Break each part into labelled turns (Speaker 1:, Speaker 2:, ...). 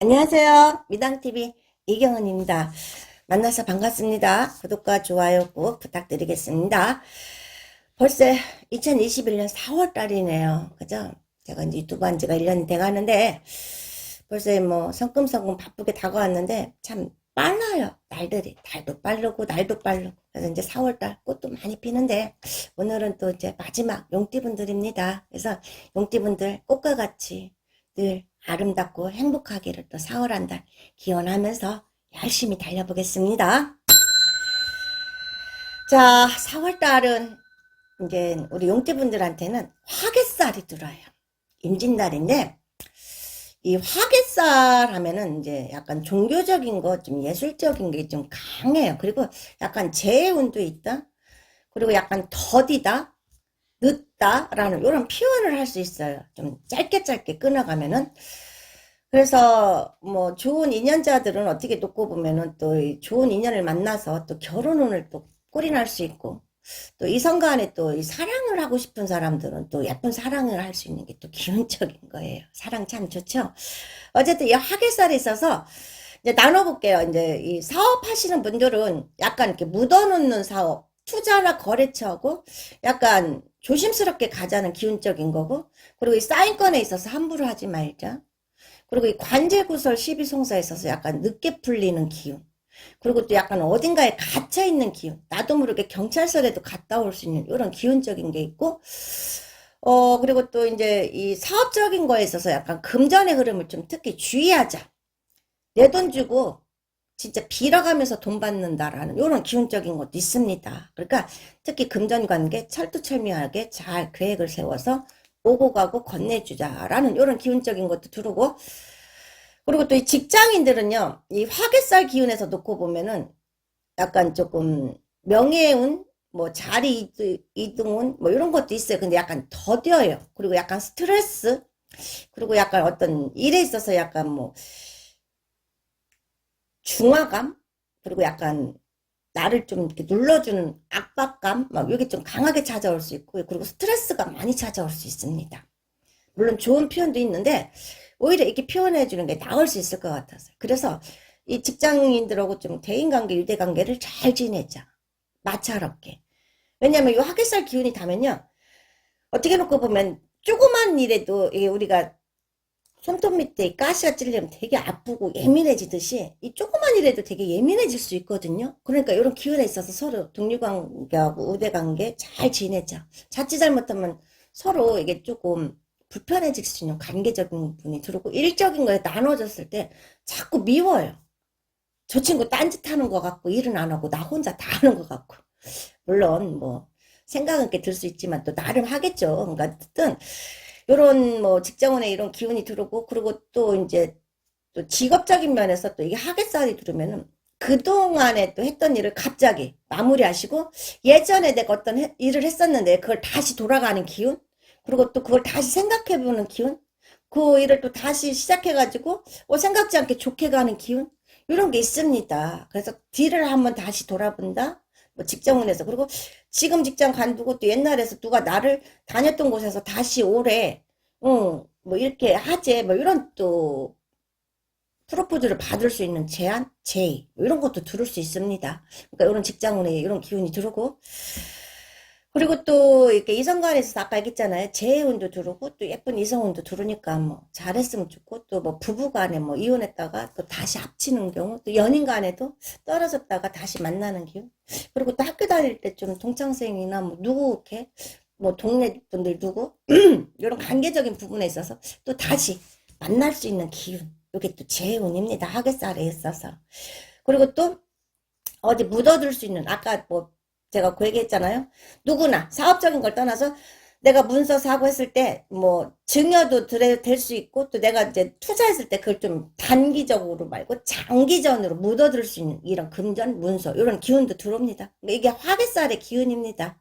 Speaker 1: 안녕하세요. 미당TV 이경은입니다. 만나서 반갑습니다. 구독과 좋아요 꼭 부탁드리겠습니다. 벌써 2021년 4월 달이네요. 그죠? 제가 이제 유튜브 한 지가 1년이 돼 가는데 벌써 뭐 성금성금 바쁘게 다가왔는데 참 빨라요. 날들이. 달도 빠르고 날도 빠르고. 그래서 이제 4월 달 꽃도 많이 피는데 오늘은 또 이제 마지막 용띠분들입니다. 그래서 용띠분들 꽃과 같이 늘 아름답고 행복하기를 또 4월 한 달 기원하면서 열심히 달려보겠습니다. 자, 4월 달은 이제 우리 용띠분들한테는 화개살이 들어요. 임진달인데 이 화개살 하면은 이제 약간 종교적인 거, 좀 예술적인 게 좀 강해요. 그리고 약간 재운도 있다. 그리고 약간 더디다. 늦다라는 이런 표현을 할 수 있어요. 좀 짧게 짧게 끊어가면은. 그래서 뭐 좋은 인연자들은 어떻게 놓고 보면은 또이 좋은 인연을 만나서 또 결혼운을 또 꼴이 날 수 있고 또 이성 간에 또이 사랑을 하고 싶은 사람들은 또 예쁜 사랑을 할 수 있는 게 또 기운적인 거예요. 사랑 참 좋죠. 어쨌든 이 하계살이 있어서 이제 나눠볼게요. 이제 이 사업하시는 분들은 약간 이렇게 묻어놓는 사업, 투자나 거래처하고 약간 조심스럽게 가자는 기운적인 거고, 그리고 이 사인건에 있어서 함부로 하지 말자. 그리고 이 관제구설 시비송사에 있어서 약간 늦게 풀리는 기운. 그리고 또 약간 어딘가에 갇혀 있는 기운. 나도 모르게 경찰서에도 갔다 올 수 있는 이런 기운적인 게 있고, 어, 그리고 또 이제 이 사업적인 거에 있어서 약간 금전의 흐름을 좀 특히 주의하자. 내 돈 주고 진짜 빌어가면서 돈 받는다라는 이런 기운적인 것도 있습니다. 그러니까 특히 금전 관계 철두철미하게 잘 계획을 세워서 오고 가고 건네주자라는 이런 기운적인 것도 들어오고 그리고 또 이 직장인들은요 이 화개살 기운에서 놓고 보면은 약간 조금 명예운 뭐 자리 이동운 뭐 이런 것도 있어요. 근데 약간 더뎌요. 그리고 약간 스트레스 그리고 약간 어떤 일에 있어서 약간 뭐 중화감 그리고 약간 나를 좀 이렇게 눌러주는 압박감 막 이게 좀 강하게 찾아올 수 있고 그리고 스트레스가 많이 찾아올 수 있습니다. 물론 좋은 표현도 있는데 오히려 이렇게 표현해 주는 게 나을 수 있을 것 같아서. 그래서 이 직장인들하고 좀 대인관계 유대관계를 잘 지내자. 마찰없게. 왜냐면 이 화개살 기운이 닿으면요. 어떻게 놓고 보면 조그만 일에도 우리가 손톱 밑에 이 가시가 찔리면 되게 아프고 예민해지듯이 이 조그만 일에도 되게 예민해질 수 있거든요. 그러니까 이런 기운에 있어서 서로 동료관계하고 우대관계 잘 지내자. 자칫 잘못하면 서로 이게 조금 불편해질 수 있는 관계적인 부분이 들어오고 일적인 거에 나눠졌을 때 자꾸 미워요. 저 친구 딴짓하는 것 같고 일은 안 하고 나 혼자 다 하는 것 같고 물론 뭐 생각은 이렇게 들 수 있지만 또 나름 하겠죠. 그러니까 어쨌든 요런 뭐 직장원에 이런 기운이 들어오고 그리고 또 이제 또 직업적인 면에서 또 이게 하객살이 들으면은 그동안에 또 했던 일을 갑자기 마무리하시고 예전에 내가 어떤 해- 일을 했었는데 그걸 다시 돌아가는 기운 그리고 또 그걸 다시 생각해보는 기운 그 일을 또 다시 시작해가지고 어, 생각지 않게 좋게 가는 기운 이런 게 있습니다. 그래서 뒤를 한번 다시 돌아본다. 뭐 직장운에서 그리고 지금 직장 간두고 또 옛날에서 누가 나를 다녔던 곳에서 다시 오래 어, 뭐 이렇게 하재 뭐 이런 또 프로포즈를 받을 수 있는 제안, 제의 뭐 이런 것도 들을 수 있습니다. 그러니까 이런 직장운에 이런 기운이 들어오고 그리고 또 이렇게 이성간에서 아까 얘기했잖아요. 재운도 들어오고 또 예쁜 이성운도 들어오니까 뭐 잘했으면 좋고 또 뭐 부부간에 뭐 이혼했다가 또 다시 합치는 경우 또 연인간에도 떨어졌다가 다시 만나는 기운 그리고 또 학교 다닐 때 좀 동창생이나 뭐 누구 이렇게 뭐 동네 분들 누구 이런 관계적인 부분에 있어서 또 다시 만날 수 있는 기운 이게 또 재운입니다. 하계살에 있어서 그리고 또 어디 묻어둘 수 있는 아까 뭐 제가 그 얘기했잖아요. 누구나 사업적인 걸 떠나서 내가 문서 사고 했을 때 뭐 증여도 될 수 있고 또 내가 이제 투자했을 때 그걸 좀 단기적으로 말고 장기전으로 묻어둘 수 있는 이런 금전 문서 이런 기운도 들어옵니다. 이게 화개살의 기운입니다.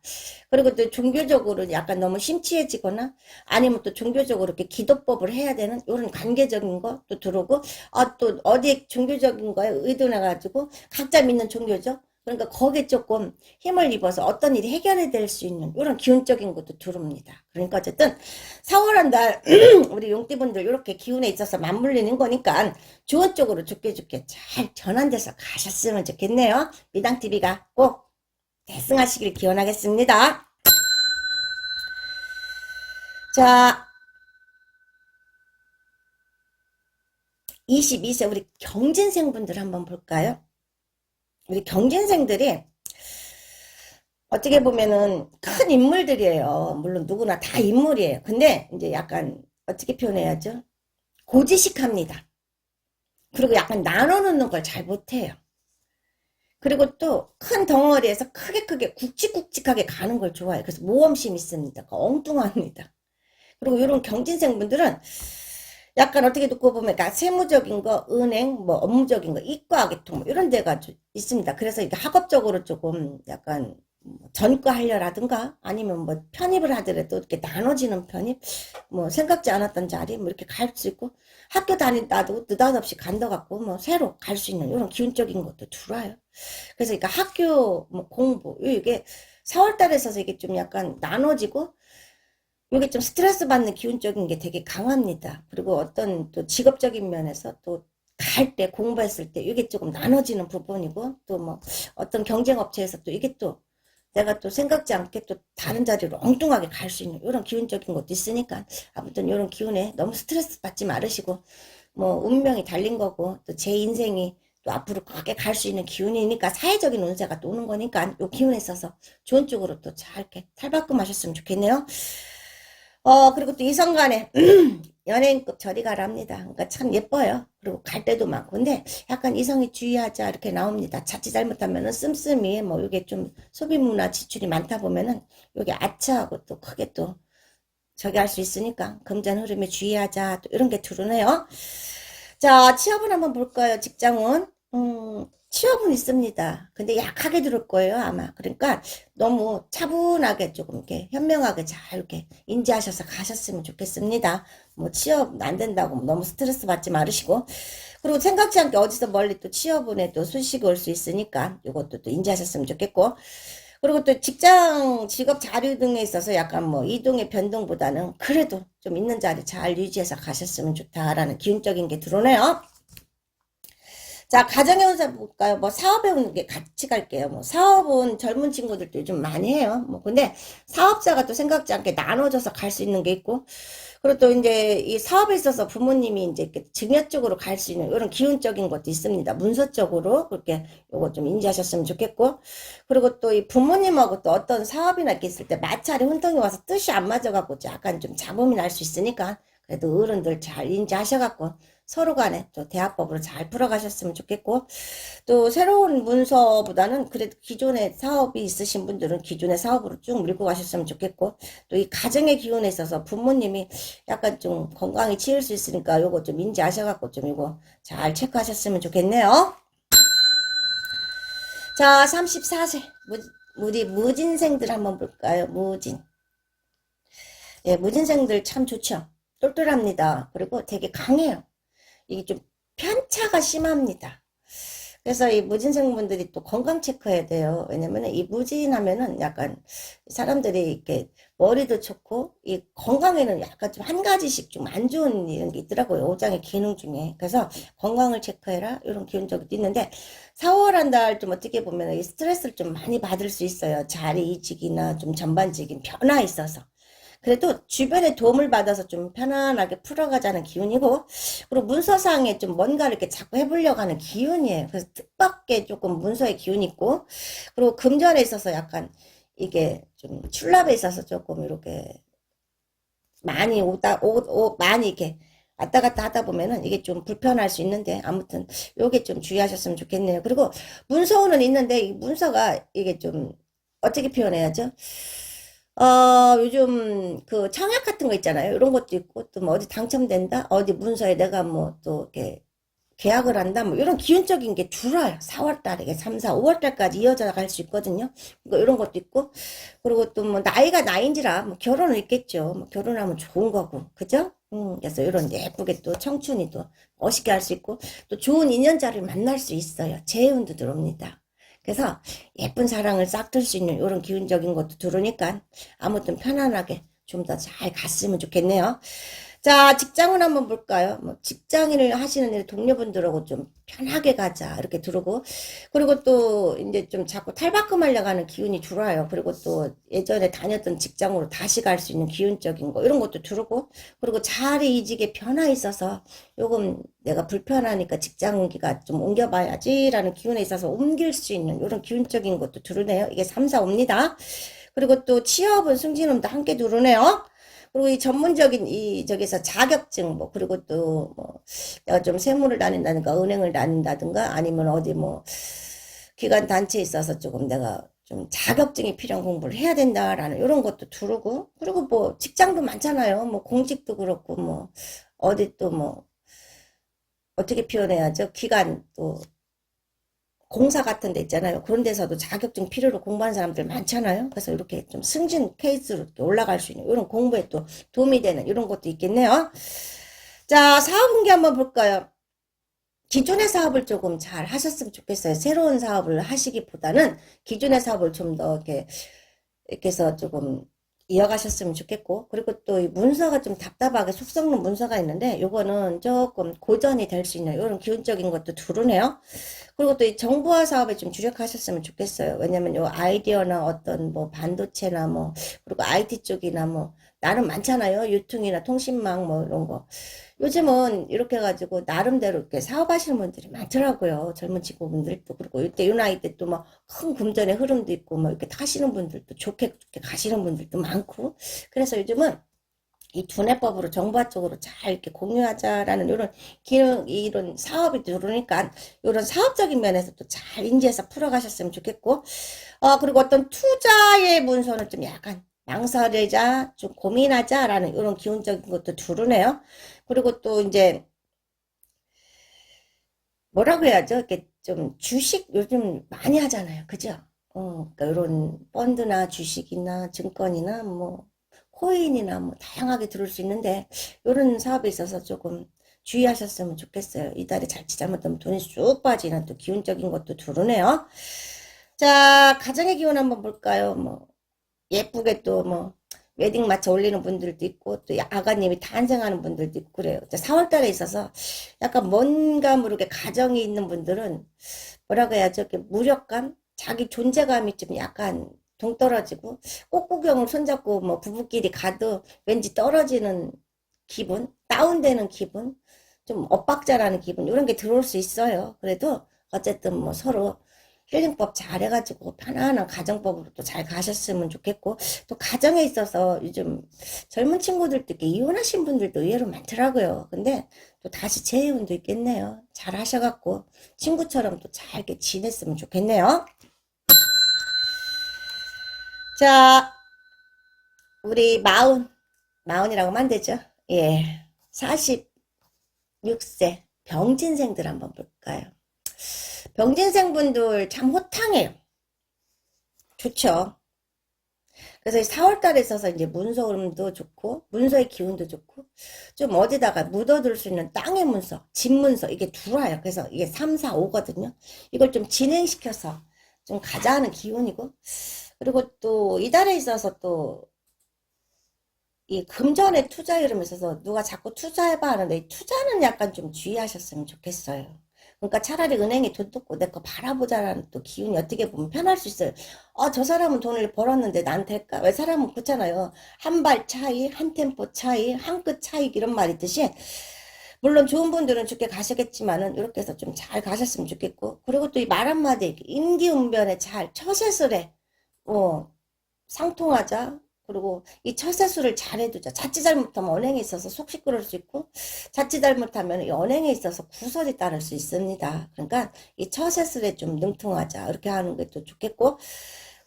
Speaker 1: 그리고 또 종교적으로 약간 너무 심취해지거나 아니면 또 종교적으로 이렇게 기도법을 해야 되는 이런 관계적인 것도 들어오고 아 또 어디 종교적인 거에 의존해 가지고 각자 믿는 종교죠. 그러니까 거기에 조금 힘을 입어서 어떤 일이 해결이 될 수 있는 이런 기운적인 것도 들어옵니다. 그러니까 어쨌든 4월 한 달 우리 용띠분들 이렇게 기운에 있어서 맞물리는 거니까 좋은 쪽으로 좋게 좋게 잘 전환돼서 가셨으면 좋겠네요. 미당TV가 꼭 대승하시길 기원하겠습니다. 자, 22세 우리 경진생분들 한번 볼까요? 우리 경진생들이 어떻게 보면은 큰 인물들이에요. 물론 누구나 다 인물이에요. 근데 이제 약간 어떻게 표현해야죠? 고지식합니다. 그리고 약간 나눠놓는 걸 잘 못해요. 그리고 또 큰 덩어리에서 크게 크게 굵직굵직하게 가는 걸 좋아해요. 그래서 모험심 있습니다. 그러니까 엉뚱합니다. 그리고 이런 경진생 분들은 약간 어떻게 듣고 보면 그러니까 세무적인 거, 은행, 뭐 업무적인 거, 이과 계통 뭐 이런 데가 좀 있습니다. 그래서 이게 학업적으로 조금 약간 뭐 전과 하려라든가 아니면 뭐 편입을 하더라도 이렇게 나눠지는 편입, 뭐 생각지 않았던 자리 뭐 이렇게 갈 수 있고 학교 다닌다도 느닷없이 간다 갖고 뭐 새로 갈 수 있는 이런 기운적인 것도 들어와요. 그래서 그러니까 학교 뭐 공부 이게 4월달에 있어서 이게 좀 약간 나눠지고 이게 좀 스트레스 받는 기운적인 게 되게 강합니다. 그리고 어떤 또 직업적인 면에서 또 갈 때 공부했을 때 이게 조금 나눠지는 부분이고 또 뭐 어떤 경쟁 업체에서 또 이게 또 내가 또 생각지 않게 또 다른 자리로 엉뚱하게 갈 수 있는 이런 기운적인 것도 있으니까 아무튼 이런 기운에 너무 스트레스 받지 말으시고 뭐 운명이 달린 거고 또 제 인생이 또 앞으로 크게 갈 수 있는 기운이니까 사회적인 운세가 또 오는 거니까 요 기운에 있어서 좋은 쪽으로 또 잘 이렇게 탈바꿈 하셨으면 좋겠네요. 어, 그리고 또 이성 간에 연예인급 저리 가랍니다. 그러니까 참 예뻐요. 그리고 갈 때도 많고. 근데 약간 이성이 주의하자 이렇게 나옵니다. 자칫 잘못하면은 씀씀이 뭐 이게 좀 소비 문화 지출이 많다 보면은 이게 아차하고 또 크게 또 저기 할 수 있으니까 금전 흐름에 주의하자 또 이런 게 들어오네요. 자, 취업은 한번 볼까요? 직장은. 음, 취업은 있습니다. 근데 약하게 들을 거예요, 아마. 그러니까 너무 차분하게 조금 이렇게 현명하게 잘 이렇게 인지하셔서 가셨으면 좋겠습니다. 뭐 취업 안 된다고 너무 스트레스 받지 말으시고. 그리고 생각지 않게 어디서 멀리 또 취업운에 또 소식이 올 수 있으니까 이것도 또 인지하셨으면 좋겠고. 그리고 또 직장, 직업 자료 등에 있어서 약간 뭐 이동의 변동보다는 그래도 좀 있는 자리 잘 유지해서 가셨으면 좋다라는 기운적인 게 들어오네요. 자, 가정의 운세 볼까요? 뭐 사업에 오는 게 같이 갈게요. 뭐 사업은 젊은 친구들도 요즘 많이 해요. 뭐 근데 사업자가 또 생각지 않게 나눠져서 갈 수 있는 게 있고 그리고 또 이제 이 사업에 있어서 부모님이 이제 이렇게 증여 쪽으로 갈 수 있는 이런 기운적인 것도 있습니다. 문서 쪽으로 그렇게 요거 좀 인지하셨으면 좋겠고 그리고 또 이 부모님하고 또 어떤 사업이나 이렇게 있을 때 마찰이 혼동이 와서 뜻이 안 맞아갖고 약간 좀 잡음이 날 수 있으니까 그래도 어른들 잘 인지하셔갖고 서로 간에 또 대화법으로 잘 풀어가셨으면 좋겠고 또 새로운 문서보다는 그래도 기존에 사업이 있으신 분들은 기존의 사업으로 쭉 밀고 가셨으면 좋겠고 또 이 가정의 기운에 있어서 부모님이 약간 좀 건강이 치일 수 있으니까 요거 좀 인지하셔갖고 좀 이거 잘 체크하셨으면 좋겠네요. 자, 34세 우리 무진생들 한번 볼까요? 무진. 예, 무진생들 참 좋죠. 똘똘합니다. 그리고 되게 강해요. 이게 좀 편차가 심합니다. 그래서 이 무진생 분들이 또 건강 체크해야 돼요. 왜냐면 이 무진하면은 약간 사람들이 이렇게 머리도 좋고 이 건강에는 약간 좀 한 가지씩 좀 안 좋은 이런 게 있더라고요. 오장의 기능 중에. 그래서 건강을 체크해라 이런 기운적도 있는데 4월 한 달 좀 어떻게 보면 이 스트레스를 좀 많이 받을 수 있어요. 자리 이직이나 좀 전반적인 변화 있어서. 그래도 주변의 도움을 받아서 좀 편안하게 풀어가자는 기운이고, 그리고 문서상에 좀 뭔가 이렇게 자꾸 해보려고 하는 기운이에요. 그래서 뜻밖의 조금 문서의 기운이 있고, 그리고 금전에 있어서 약간 이게 좀 출납에 있어서 조금 이렇게 많이 오다, 오, 오, 많이 이렇게 왔다 갔다 하다 보면은 이게 좀 불편할 수 있는데, 아무튼 요게 좀 주의하셨으면 좋겠네요. 그리고 문서는 있는데, 이 문서가 이게 좀 어떻게 표현해야죠? 어, 요즘 그 청약 같은 거 있잖아요. 이런 것도 있고, 또 뭐 어디 당첨된다? 어디 문서에 내가 뭐 또 이렇게 계약을 한다? 뭐 이런 기운적인 게 줄어요. 4월 달에, 3, 4, 5월 달까지 이어져 갈수 있거든요. 그러니까 이런 것도 있고, 그리고 또 뭐 나이가 나이인지라 뭐 결혼은 있겠죠. 뭐 결혼하면 좋은 거고, 그죠? 음, 그래서 이런 예쁘게 또 청춘이 또 멋있게 할 수 있고, 또 좋은 인연자를 만날 수 있어요. 재운도 들어옵니다. 그래서 예쁜 사랑을 싹틀 수 있는 이런 기운적인 것도 들으니까 아무튼 편안하게 좀 더 잘 갔으면 좋겠네요. 자, 직장은 한번 볼까요? 뭐 직장인을 하시는 일 동료분들하고 좀 편하게 가자 이렇게 들고 그리고 또 이제 좀 자꾸 탈바꿈하려고 하는 기운이 들어와요. 그리고 또 예전에 다녔던 직장으로 다시 갈 수 있는 기운적인 거 이런 것도 들고 그리고 자리 이직에 변화 있어서 요금 내가 불편하니까 직장기가 좀 옮겨봐야지라는 기운에 있어서 옮길 수 있는 이런 기운적인 것도 들으네요. 이게 3, 4, 5입니다. 그리고 또 취업은 승진음도 함께 들으네요. 그리고 이 전문적인 이 저기서 자격증 뭐 그리고 또 뭐 내가 좀 세무를 다닌다든가 은행을 다닌다든가 아니면 어디 뭐 기관 단체에 있어서 조금 내가 좀 자격증이 필요한 공부를 해야 된다라는 이런 것도 두르고 그리고 뭐 직장도 많잖아요. 뭐 공직도 그렇고 뭐 어디 또 뭐 어떻게 표현해야죠? 기관 또 공사 같은 데 있잖아요. 그런 데서도 자격증 필요로 공부하는 사람들 많잖아요. 그래서 이렇게 좀 승진 케이스로 올라갈 수 있는 이런 공부에 또 도움이 되는 이런 것도 있겠네요. 자, 사업운기 한번 볼까요? 기존의 사업을 조금 잘 하셨으면 좋겠어요. 새로운 사업을 하시기보다는 기존의 사업을 좀 더 이렇게, 이렇게 해서 조금 이어가셨으면 좋겠고, 그리고 또이 문서가 좀 답답하게 속 썩는 문서가 있는데, 요거는 조금 고전이 될 수 있는 이런 기운적인 것도 두르네요. 그리고 또 이 정보화 사업에 좀 주력하셨으면 좋겠어요. 왜냐면 요 아이디어나 어떤 뭐 반도체나 뭐, 그리고 IT 쪽이나 뭐, 나름 많잖아요. 유통이나 통신망 뭐 이런 거. 요즘은 이렇게 해가지고 나름대로 이렇게 사업하시는 분들이 많더라고요. 젊은 친구분들도 그렇고 이때 요 나이 때 또 뭐 큰 금전의 흐름도 있고 뭐 이렇게 타시는 분들도 좋게 좋게 가시는 분들도 많고 그래서 요즘은 이 두뇌법으로 정보화 쪽으로 잘 이렇게 공유하자라는 이런 기능 이런 사업이 들어오니까 이런 사업적인 면에서 또잘 인지해서 풀어가셨으면 좋겠고 어 그리고 어떤 투자의 문서는 좀 약간 망설이자 좀 고민하자라는 이런 기운적인 것도 두르네요. 그리고 또 이제 뭐라고 해야죠? 이렇게 좀 주식 요즘 많이 하잖아요. 그죠? 어, 그러니까 이런 펀드나 주식이나 증권이나 뭐 코인이나 뭐 다양하게 들을 수 있는데 이런 사업에 있어서 조금 주의하셨으면 좋겠어요. 이달에 잘못하면 돈이 쑥 빠지는 또 기운적인 것도 두르네요. 자, 가정의 기운 한번 볼까요? 뭐 예쁘게 또 뭐 웨딩 마차 올리는 분들도 있고 또 아가님이 탄생하는 분들도 있고 그래요. 4월달에 있어서 약간 뭔가 모르게 가정이 있는 분들은 뭐라고 해야죠? 이렇게 무력감, 자기 존재감이 좀 약간 동떨어지고 꽃구경을 손잡고 뭐 부부끼리 가도 왠지 떨어지는 기분, 다운되는 기분, 좀 엇박자라는 기분 이런 게 들어올 수 있어요. 그래도 어쨌든 뭐 서로 힐링법 잘 해가지고 편안한 가정법으로 또 잘 가셨으면 좋겠고 또 가정에 있어서 요즘 젊은 친구들도 이렇게 이혼하신 분들도 의외로 많더라고요. 근데 또 다시 재혼도 있겠네요. 잘 하셔갖고 친구처럼 또 잘 이렇게 지냈으면 좋겠네요. 자, 우리 마흔, 마흔이라고 하면 안 되죠? 예. 46세 병진생들 한번 볼까요? 병진생 분들 참 호탕해요. 좋죠. 그래서 4월 달에 있어서 이제 문서 흐름도 좋고, 문서의 기운도 좋고, 좀 어디다가 묻어둘 수 있는 땅의 문서, 집 문서, 이게 들어와요. 그래서 이게 3, 4, 5거든요. 이걸 좀 진행시켜서 좀 가자 하는 기운이고, 그리고 또 이달에 있어서 또, 이 금전의 투자 흐름에 있어서 누가 자꾸 투자해봐 하는데, 이 투자는 약간 좀 주의하셨으면 좋겠어요. 그러니까 차라리 은행에 돈 뜯고 내 거 바라보자라는 또 기운이 어떻게 보면 편할 수 있어요. 아, 저 사람은 돈을 벌었는데 난 될까? 왜 사람은 그렇잖아요. 한 발 차이, 한 템포 차이, 한 끗 차이 이런 말 있듯이 물론 좋은 분들은 좋게 가시겠지만은 이렇게 해서 좀 잘 가셨으면 좋겠고 그리고 또 이 말 한마디 임기응변에 잘 처세술에 어, 상통하자. 그리고 이 처세술을 잘해두자. 자칫 잘못하면 언행에 있어서 속 시끄러울 수 있고, 자칫 잘못하면 이 언행에 있어서 구설이 따를 수 있습니다. 그러니까 이 처세술에 좀 능통하자. 이렇게 하는 게 또 좋겠고,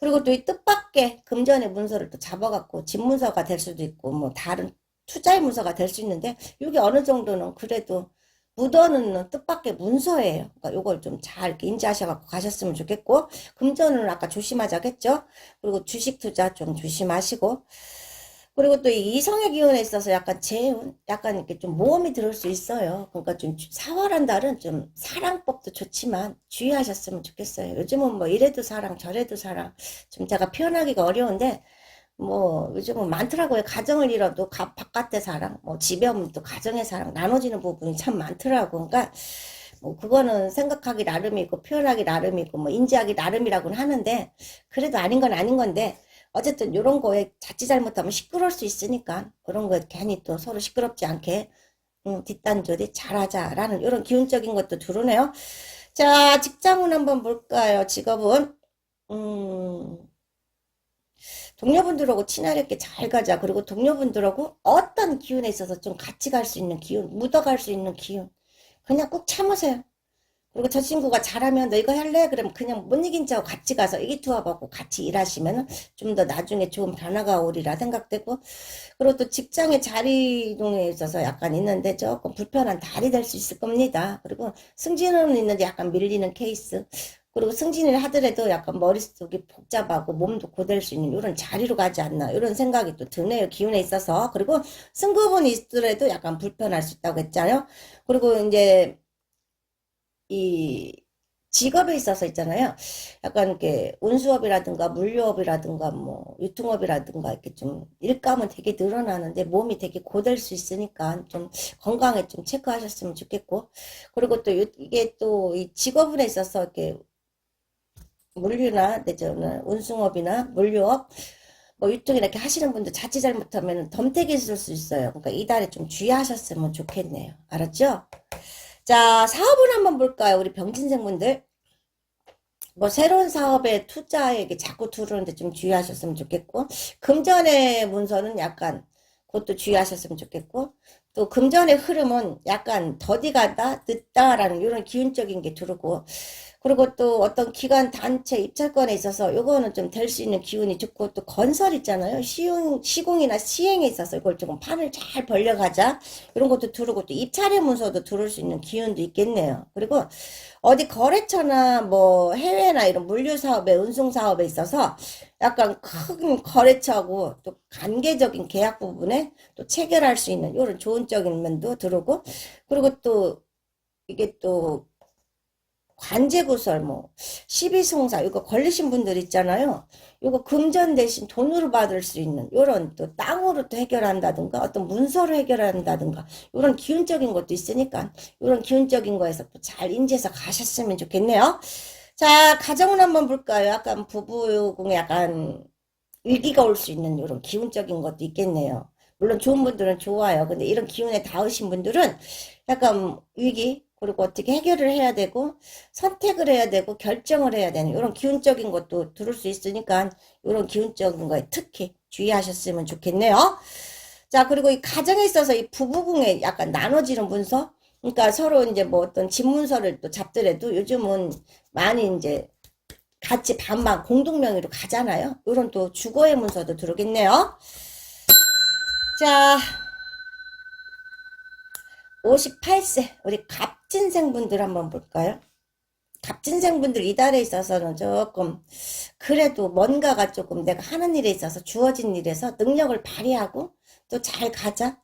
Speaker 1: 그리고 또 이 뜻밖의 금전의 문서를 또 잡아갖고 집 문서가 될 수도 있고, 뭐 다른 투자의 문서가 될 수 있는데, 이게 어느 정도는 그래도 묻어놓는 뜻밖의 문서예요. 그러니까 요걸 좀 잘 인지하셔갖고 가셨으면 좋겠고, 금전은 아까 조심하자겠죠? 그리고 주식 투자 좀 조심하시고, 그리고 또 이 이성의 기운에 있어서 약간 재운, 약간 이렇게 좀 모험이 들을 수 있어요. 그러니까 좀 주- 사활한 달은 좀 사랑법도 좋지만 주의하셨으면 좋겠어요. 요즘은 뭐 이래도 사랑, 저래도 사랑. 좀 제가 표현하기가 어려운데, 뭐 요즘은 많더라고요. 가정을 잃어도 가, 바깥의 사랑, 뭐 집에 오면 또 가정의 사랑 나눠지는 부분이 참 많더라고. 그러니까 뭐 그거는 생각하기 나름이고 표현하기 나름이고 뭐 인지하기 나름이라고는 하는데 그래도 아닌 건 아닌 건데 어쨌든 이런 거에 자칫 잘못하면 시끄러울 수 있으니까 그런 거에 괜히 또 서로 시끄럽지 않게 음, 뒷단조리 잘하자라는 이런 기운적인 것도 들어오네요. 자, 직장운 한번 볼까요? 직업은 음, 동료분들하고 친화력있게 잘 가자. 그리고 동료분들하고 어떤 기운에 있어서 좀 같이 갈 수 있는 기운, 묻어갈 수 있는 기운. 그냥 꾹 참으세요. 그리고 저 친구가 잘하면 너 이거 할래? 그러면 그냥 못 이긴 자하고 같이 가서 의기투합하고 같이 일하시면 좀 더 나중에 좋은 변화가 오리라 생각되고 그리고 또 직장의 자리 이동에 있어서 약간 있는데 조금 불편한 달이 될 수 있을 겁니다. 그리고 승진은 있는데 약간 밀리는 케이스. 그리고 승진을 하더라도 약간 머릿속이 복잡하고 몸도 고될 수 있는 이런 자리로 가지 않나 이런 생각이 또 드네요. 기운에 있어서. 그리고 승급은 있더라도 약간 불편할 수 있다고 했잖아요. 그리고 이제 이 직업에 있어서 있잖아요. 약간 이렇게 운수업이라든가 물류업이라든가 뭐 유통업이라든가 이렇게 좀 일감은 되게 늘어나는데 몸이 되게 고될 수 있으니까 좀 건강에 좀 체크하셨으면 좋겠고 그리고 또 요- 이게 또 이 직업에 있어서 이렇게 물류나 내지는 운송업이나 물류업 뭐 유통 이렇게 하시는 분들 자칫 잘못하면 덤택이 있을 수 있어요. 그러니까 이달에 좀 주의하셨으면 좋겠네요. 알았죠? 자, 사업을 한번 볼까요? 우리 병진생분들. 뭐 새로운 사업에 투자에 이게 자꾸 들어오는데 좀 주의하셨으면 좋겠고 금전의 문서는 약간 그것도 주의하셨으면 좋겠고 또 금전의 흐름은 약간 더디 가다 늦다라는 이런 기운적인 게 들어오고 그리고 또 어떤 기관 단체 입찰권에 있어서 요거는 좀 될 수 있는 기운이 좋고 또 건설 있잖아요. 시공, 시공이나 시행에 있어서 이걸 조금 판을 잘 벌려가자 이런 것도 들어오고 또 입찰의 문서도 들어올 수 있는 기운도 있겠네요. 그리고 어디 거래처나 뭐 해외나 이런 물류 사업에 운송 사업에 있어서 약간 큰 거래처하고 또 관계적인 계약 부분에 또 체결할 수 있는 이런 좋은 적인 면도 들어오고 그리고 또 이게 또 관제구설 뭐 시비송사 이거 걸리신 분들 있잖아요. 이거 금전 대신 돈으로 받을 수 있는 이런 또 땅으로 또 해결한다든가 어떤 문서로 해결한다든가 이런 기운적인 것도 있으니까 이런 기운적인 거에서 또잘 인지해서 가셨으면 좋겠네요. 자, 가정을 한번 볼까요? 약간 부부궁에 약간 위기가 올 수 있는 이런 기운적인 것도 있겠네요. 물론 좋은 분들은 좋아요. 근데 이런 기운에 닿으신 분들은 약간 위기, 그리고 어떻게 해결을 해야 되고, 선택을 해야 되고, 결정을 해야 되는 이런 기운적인 것도 들을 수 있으니까, 이런 기운적인 거에 특히 주의하셨으면 좋겠네요. 자, 그리고 이 가정에 있어서 이 부부궁에 약간 나눠지는 문서, 그러니까 서로 이제 뭐 어떤 집문서를 또 잡더라도 요즘은 많이 이제 같이 반반 공동명의로 가잖아요. 이런 또 주거의 문서도 들어오겠네요. 자, 58세 우리 갑진생분들 한번 볼까요? 갑진생분들 이달에 있어서는 조금 그래도 뭔가가 조금 내가 하는 일에 있어서 주어진 일에서 능력을 발휘하고 또 잘 가자.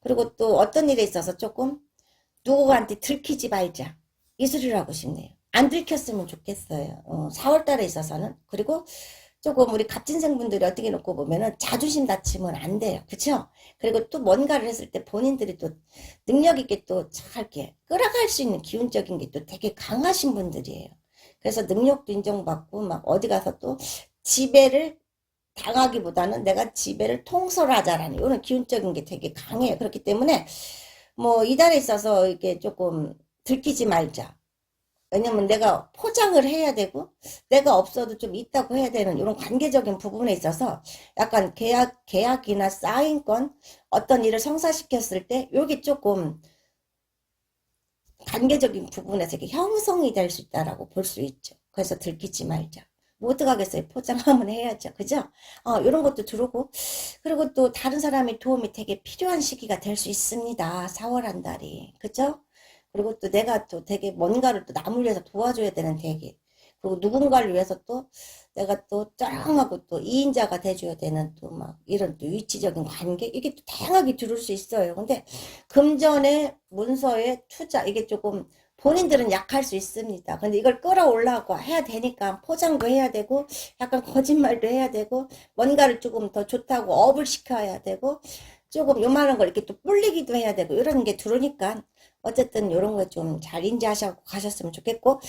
Speaker 1: 그리고 또 어떤 일에 있어서 조금 누구한테 들키지 말자. 이 소리를 하고 싶네요. 안 들켰으면 좋겠어요. 어, 4월 달에 있어서는. 그리고 조금 우리 갑진생분들이 어떻게 놓고 보면은 자존심 다치면 안 돼요. 그쵸? 그리고 또 뭔가를 했을 때 본인들이 또 능력 있게 또 잘게 끌어갈 수 있는 기운적인 게 또 되게 강하신 분들이에요. 그래서 능력도 인정받고 막 어디 가서 또 지배를 당하기보다는 내가 지배를 통솔하자라는 이런 기운적인 게 되게 강해요. 그렇기 때문에 뭐 이달에 있어서 이게 조금 들키지 말자. 왜냐면 내가 포장을 해야 되고 내가 없어도 좀 있다고 해야 되는 이런 관계적인 부분에 있어서 약간 계약 계약이나 사인권 어떤 일을 성사시켰을 때 여기 조금 관계적인 부분에서 이렇게 형성이 될 수 있다라고 볼 수 있죠. 그래서 들키지 말자. 뭐 어떡하겠어요. 포장하면 해야죠. 그죠? 어, 이런 것도 들어오고. 그리고 또 다른 사람의 도움이 되게 필요한 시기가 될 수 있습니다. 4월 한 달이. 그죠? 그리고 또 내가 또 되게 뭔가를 또 남을 위해서 도와줘야 되는 되게. 그리고 누군가를 위해서 또 내가 또 짱하고 또 2인자가 돼줘야 되는 또 막 이런 또 위치적인 관계 이게 또 다양하게 들을 수 있어요. 근데 금전의 문서의 투자 이게 조금 본인들은 약할 수 있습니다. 근데 이걸 끌어올라고 해야 되니까 포장도 해야 되고 약간 거짓말도 해야 되고 뭔가를 조금 더 좋다고 업을 시켜야 되고 조금 요만한 걸 이렇게 또 불리기도 해야 되고 이런 게 들어오니까 어쨌든 이런 거 좀 잘 인지하시고 가셨으면 좋겠고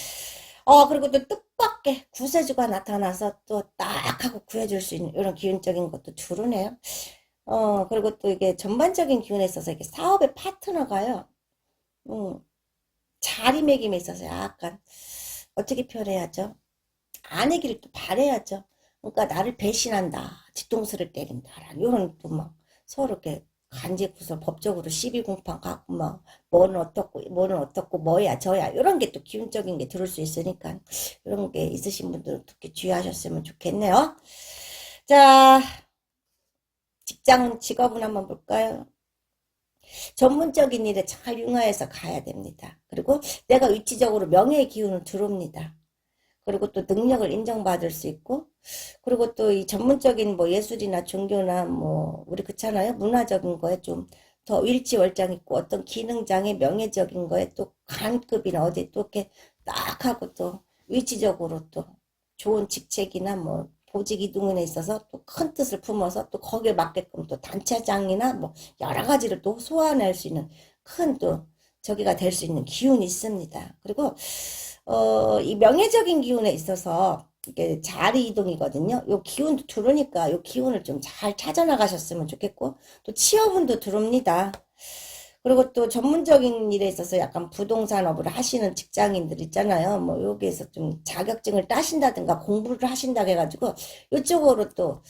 Speaker 1: 어 그리고 또 뜻밖의 구세주가 나타나서 또 딱 하고 구해줄 수 있는 이런 기운적인 것도 들어오네요. 어 그리고 또 이게 전반적인 기운에 있어서 이게 사업의 파트너가요. 음, 자리매김에 있어서 약간 어떻게 표현해야죠? 아내기를 또 바래야죠. 그러니까 나를 배신한다, 뒤통수를 때린다, 이런 또 막 서로 이렇게 간직구설 법적으로 시비 공판 갖고 막 뭐는 어떻고 뭐는 어떻고 뭐야 저야 이런 게 또 기운적인 게 들을 수 있으니까 이런 게 있으신 분들은 특히 주의하셨으면 좋겠네요. 자, 직장은 직업은 한번 볼까요? 전문적인 일에 잘 융화해서 가야 됩니다. 그리고 내가 위치적으로 명예의 기운을 들어옵니다. 그리고 또 능력을 인정받을 수 있고, 그리고 또 이 전문적인 뭐 예술이나 종교나 뭐, 우리 그렇잖아요. 문화적인 거에 좀 더 일치월장 있고, 어떤 기능장애 명예적인 거에 또 간급이나 어디 또 이렇게 딱 하고 또 위치적으로 또 좋은 직책이나 뭐, 보직 이동에 있어서 또 큰 뜻을 품어서 또 거기에 맞게끔 또 단체장이나 뭐 여러 가지를 또 소화할 수 있는 큰 또 저기가 될 수 있는 기운이 있습니다. 그리고 어, 이 명예적인 기운에 있어서 이게 자리 이동이거든요. 요 기운도 들어오니까 요 기운을 좀 잘 찾아나가셨으면 좋겠고 또 취업운도 들어옵니다. 그리고 또 전문적인 일에 있어서 약간 부동산업을 하시는 직장인들 있잖아요. 뭐 여기에서 좀 자격증을 따신다든가 공부를 하신다 해가지고 이쪽으로 또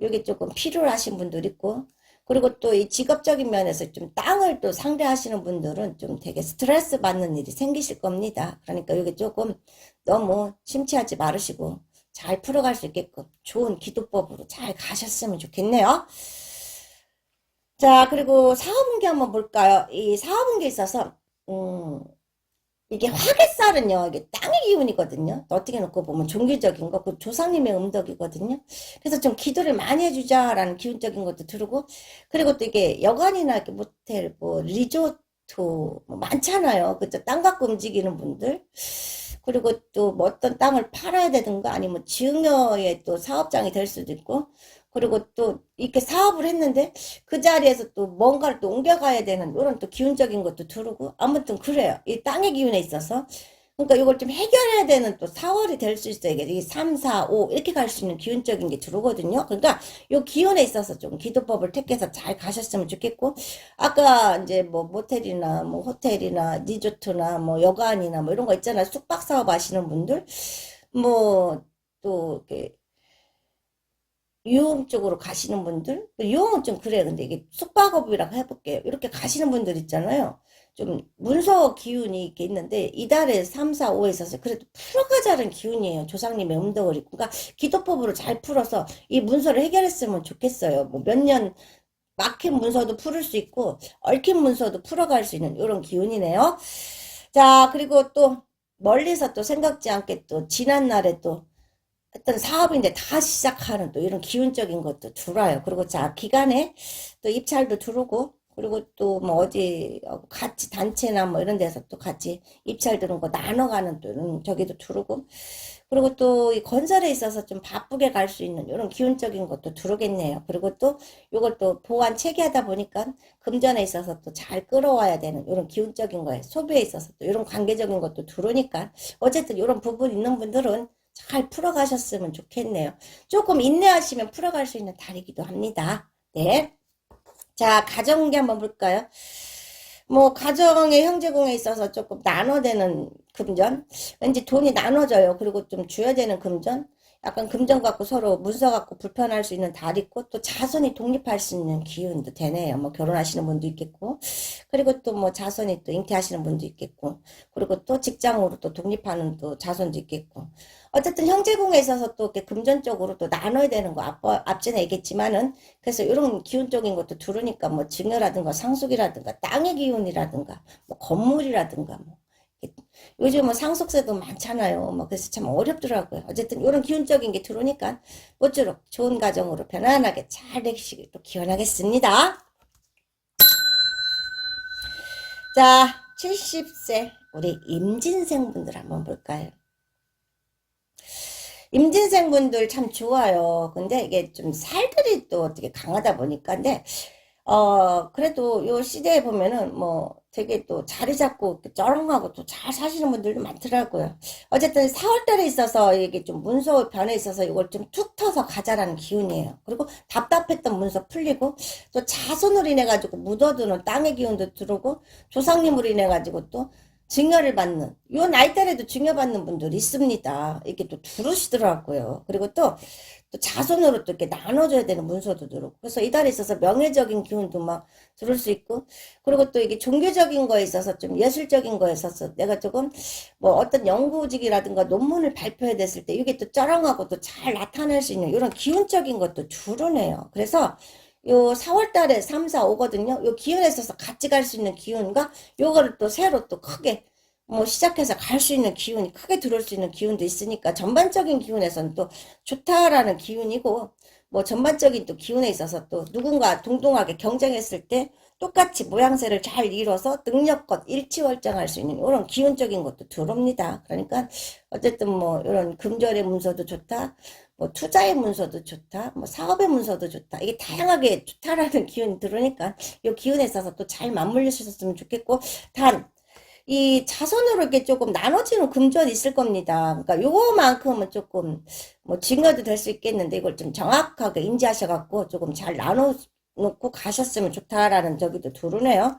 Speaker 1: 여기 조금 필요하신 분들 있고 그리고 또 이 직업적인 면에서 좀 땅을 또 상대하시는 분들은 좀 되게 스트레스 받는 일이 생기실 겁니다. 그러니까 여기 조금 너무 심취하지 말으시고 잘 풀어갈 수 있게끔 좋은 기도법으로 잘 가셨으면 좋겠네요. 자, 그리고 사업운기 한번 볼까요? 이 사업운기에 있어서, 음, 이게 화개살은요, 이게 땅의 기운이거든요. 어떻게 놓고 보면 종교적인 거, 그 조상님의 음덕이거든요. 그래서 좀 기도를 많이 해주자라는 기운적인 것도 들고, 그리고 또 이게 여관이나 이렇게 모텔, 뭐, 리조트, 뭐 많잖아요. 그죠? 땅 갖고 움직이는 분들. 그리고 또 뭐 어떤 땅을 팔아야 되든가 아니면 증여의 또 사업장이 될 수도 있고, 그리고 또 이렇게 사업을 했는데 그 자리에서 또 뭔가를 또 옮겨가야 되는 이런 또 기운적인 것도 들고 아무튼 그래요. 이 땅의 기운에 있어서 그러니까 이걸 좀 해결해야 되는 또 4월이 될 수 있어요. 이게 3, 4, 5 이렇게 갈 수 있는 기운적인 게 들어오거든요. 그러니까 이 기운에 있어서 좀 기도법을 택해서 잘 가셨으면 좋겠고 아까 이제 뭐 모텔이나 뭐 호텔이나 리조트나 뭐 여관이나 뭐 이런 거 있잖아요. 숙박 사업 하시는 분들 뭐 또 이렇게 유흥 쪽으로 가시는 분들, 유흥은 좀 그래. 근데 이게 숙박업이라고 해볼게요. 이렇게 가시는 분들 있잖아요. 좀 문서 기운이 이렇게 있는데, 이달에 3, 4, 5에 있어서 그래도 풀어가자는 기운이에요. 조상님의 음덕을. 그러니까 기도법으로 잘 풀어서 이 문서를 해결했으면 좋겠어요. 뭐 몇 년 막힌 문서도 풀을 수 있고, 얽힌 문서도 풀어갈 수 있는 이런 기운이네요. 자, 그리고 또 멀리서 또 생각지 않게 또 지난 날에 또 어떤 사업인데 다시 시작하는 또 이런 기운적인 것도 들어와요. 그리고 자, 기간에 또 입찰도 들어오고, 그리고 또 뭐 어디 어, 같이 단체나 뭐 이런 데서 또 같이 입찰 들어온 거 나눠가는 또 이런 저기도 들어오고, 그리고 또 이 건설에 있어서 좀 바쁘게 갈 수 있는 이런 기운적인 것도 들어오겠네요. 그리고 또 이걸 또 보완 체계하다 보니까 금전에 있어서 또 잘 끌어와야 되는 이런 기운적인 거에 소비에 있어서 또 이런 관계적인 것도 들어오니까 어쨌든 이런 부분 있는 분들은 잘 풀어가셨으면 좋겠네요. 조금 인내하시면 풀어갈 수 있는 달이기도 합니다. 네. 자, 가정기 한번 볼까요? 뭐, 가정의 형제공에 있어서 조금 나눠되는 금전. 왠지 돈이 나눠져요. 그리고 좀 줘야 되는 금전. 약간 금전 갖고 서로 문서 갖고 불편할 수 있는 달 있고, 또 자손이 독립할 수 있는 기운도 되네요. 뭐, 결혼하시는 분도 있겠고, 그리고 또 뭐, 자손이 또 잉태하시는 분도 있겠고, 그리고 또 직장으로 또 독립하는 또 자손도 있겠고, 어쨌든 형제공에 있어서 또 이렇게 금전적으로 또 나눠야 되는 거 앞, 앞전에 얘기했지만은 그래서 이런 기운적인 것도 들으니까 뭐 증여라든가 상속이라든가 땅의 기운이라든가 뭐 건물이라든가 뭐 요즘은 상속세도 많잖아요. 뭐 그래서 참 어렵더라고요. 어쨌든 이런 기운적인 게 들어오니까 모쪼록 좋은 가정으로 편안하게 잘 되시길 또 기원하겠습니다. 자, 70세 우리 임진생 분들 한번 볼까요? 임진생 분들 참 좋아요. 근데 이게 좀 살들이 또 어떻게 강하다 보니까 근데 어 그래도 요 시대에 보면은 뭐 되게 또 자리 잡고 쩌렁하고 또 잘 사시는 분들도 많더라고요. 어쨌든 4월 달에 있어서 이게 좀 문서 변에 있어서 이걸 좀 툭 터서 가자라는 기운이에요. 그리고 답답했던 문서 풀리고 또 자손으로 인해 가지고 묻어두는 땅의 기운도 들어오고 조상님으로 인해 가지고 또 증여를 받는 요 나이달에도 증여받는 분들이 있습니다. 이게 또 두루시더라고요. 그리고 또, 또 자손으로 또 이렇게 나눠줘야 되는 문서도 들어오고 그래서 이 달에 있어서 명예적인 기운도 막 들을 수 있고 그리고 또 이게 종교적인 거에 있어서 좀 예술적인 거에 있어서 내가 조금 뭐 어떤 연구직이라든가 논문을 발표해야 됐을 때 이게 또 쩌렁하고 또 잘 나타낼 수 있는 이런 기운적인 것도 주르네요. 그래서 요 4월 달에 3, 4 오거든요. 요 기운에 있어서 같이 갈 수 있는 기운과 요거를 또 새로 또 크게 뭐 시작해서 갈 수 있는 기운이 크게 들어올 수 있는 기운도 있으니까 전반적인 기운에서는 또 좋다라는 기운이고 뭐 전반적인 또 기운에 있어서 또 누군가 동등하게 경쟁했을 때 똑같이 모양새를 잘 이뤄서 능력껏 일치월장할 수 있는 이런 기운적인 것도 들어옵니다. 그러니까 어쨌든 뭐 이런 금절의 문서도 좋다. 뭐 투자의 문서도 좋다, 뭐 사업의 문서도 좋다. 이게 다양하게 좋다라는 기운이 들어오니까 이 기운에 있어서 또 잘 맞물리셨으면 좋겠고 단 이 자손으로 이렇게 조금 나눠지는 금전이 있을 겁니다. 그러니까 요거만큼은 조금 뭐 증여도 될 수 있겠는데 이걸 좀 정확하게 인지하셔갖고 조금 잘 나눠놓고 가셨으면 좋다라는 저기도 들어오네요.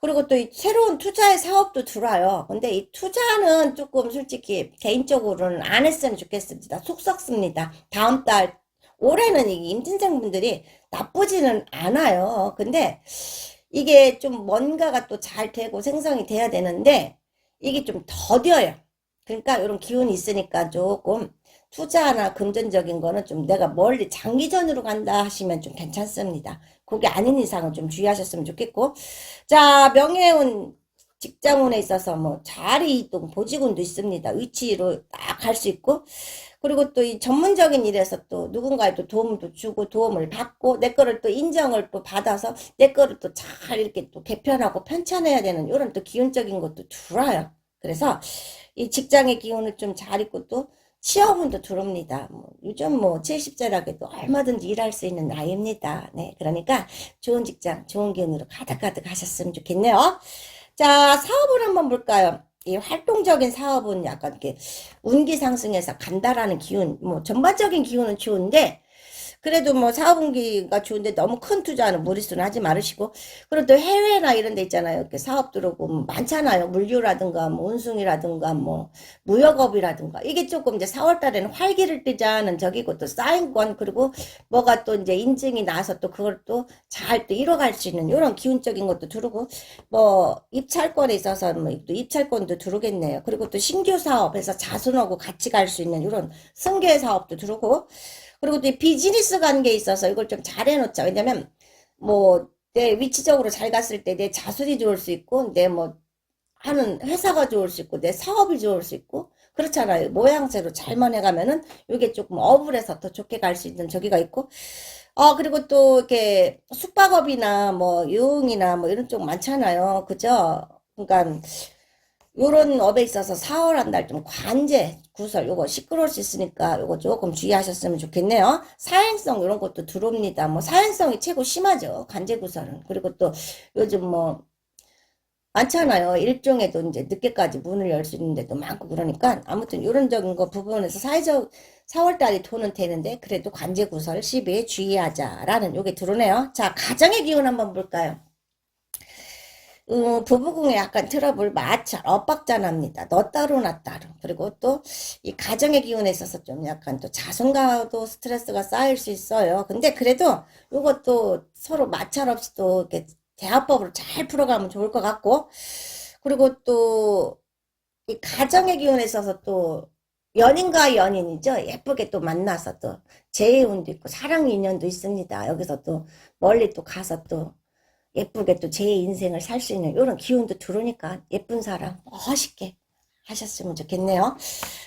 Speaker 1: 그리고 또 이 새로운 투자의 사업도 들어와요. 근데 이 투자는 조금 솔직히 개인적으로는 안 했으면 좋겠습니다. 속 썩습니다. 다음 달, 올해는 이 임진생 분들이 나쁘지는 않아요. 근데 이게 좀 뭔가가 또 잘 되고 생성이 돼야 되는데 이게 좀 더뎌요. 그러니까 이런 기운이 있으니까 조금 투자나 금전적인 거는 좀 내가 멀리 장기전으로 간다 하시면 좀 괜찮습니다. 그게 아닌 이상은 좀 주의하셨으면 좋겠고. 자, 명예운 직장운에 있어서 뭐 자리 이동, 보직운도 있습니다. 위치로 딱 갈 수 있고. 그리고 또 이 전문적인 일에서 또 누군가의 또 도움도 주고 도움을 받고 내 거를 또 인정을 또 받아서 내 거를 또 잘 이렇게 또 개편하고 편찬해야 되는 이런 또 기운적인 것도 들어요. 그래서 이 직장의 기운을 좀 잘 있고 또 취업운도 들어옵니다. 뭐 요즘 뭐 70세라고도 얼마든지 일할 수 있는 나이입니다. 네, 그러니까 좋은 직장, 좋은 기운으로 가득가득 하셨으면 좋겠네요. 자, 사업을 한번 볼까요? 이 활동적인 사업은 약간 이렇게 운기 상승해서 간다라는 기운, 뭐 전반적인 기운은 좋은데 그래도 뭐 사업운기가 좋은데 너무 큰 투자는 무리수는 하지 말으시고 그리고 또 해외나 이런 데 있잖아요. 이렇게 사업 들어오고 뭐 많잖아요. 물류라든가 뭐 운송이라든가 뭐 무역업이라든가 이게 조금 이제 4월 달에는 활기를 띠자는 저기고 또 쌓인권 그리고 뭐가 또 이제 인증이 나서 또 그걸 또 잘 또 이뤄갈 수 있는 이런 기운적인 것도 들어오고 뭐 입찰권에 있어서 뭐 또 입찰권도 들어오겠네요. 그리고 또 신규 사업에서 자손하고 같이 갈 수 있는 이런 승계 사업도 들어오고 그리고 또 비즈니스 관계에 있어서 이걸 좀 잘 해놓자. 왜냐면, 뭐, 내 위치적으로 잘 갔을 때 내 자손이 좋을 수 있고, 내 뭐, 하는 회사가 좋을 수 있고, 내 사업이 좋을 수 있고, 그렇잖아요. 모양새로 잘만 해가면은, 이게 조금 업을 해서 더 좋게 갈 수 있는 저기가 있고, 어, 그리고 또, 이렇게, 숙박업이나 뭐, 유흥이나 뭐, 이런 쪽 많잖아요. 그죠? 그러니까, 요런 업에 있어서 4월 한 달 좀 관제, 구설, 요거 시끄러울 수 있으니까 요거 조금 주의하셨으면 좋겠네요. 사행성 이런 것도 들어옵니다. 뭐 사행성이 최고 심하죠. 관제 구설은. 그리고 또 요즘 뭐 많잖아요. 일종에도 이제 늦게까지 문을 열 수 있는 데도 많고 그러니까 아무튼 이런적인 거 부분에서 사회적 4월 달이 돈은 되는데 그래도 관제 구설 시비에 주의하자라는 요게 들어오네요. 자, 가정의 기운 한번 볼까요? 음, 부부궁에 약간 트러블, 마찰, 엇박자납니다. 너 따로 나 따로. 그리고 또 이 가정의 기운에 있어서 좀 약간 또 자존감도 스트레스가 쌓일 수 있어요. 근데 그래도 이것도 서로 마찰 없이 또 이렇게 대화법으로 잘 풀어가면 좋을 것 같고 그리고 또 이 가정의 기운에 있어서 또 연인과 연인이죠. 예쁘게 또 만나서 또 재회운도 있고 사랑 인연도 있습니다. 여기서 또 멀리 또 가서 또 예쁘게 또 제 인생을 살 수 있는 이런 기운도 들어오니까 예쁜 사람 멋있게 하셨으면 좋겠네요.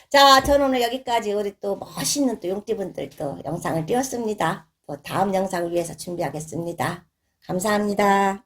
Speaker 1: 자, 저는 오늘 여기까지 우리 또 멋있는 또 용띠분들 또 영상을 띄웠습니다. 또 다음 영상을 위해서 준비하겠습니다. 감사합니다.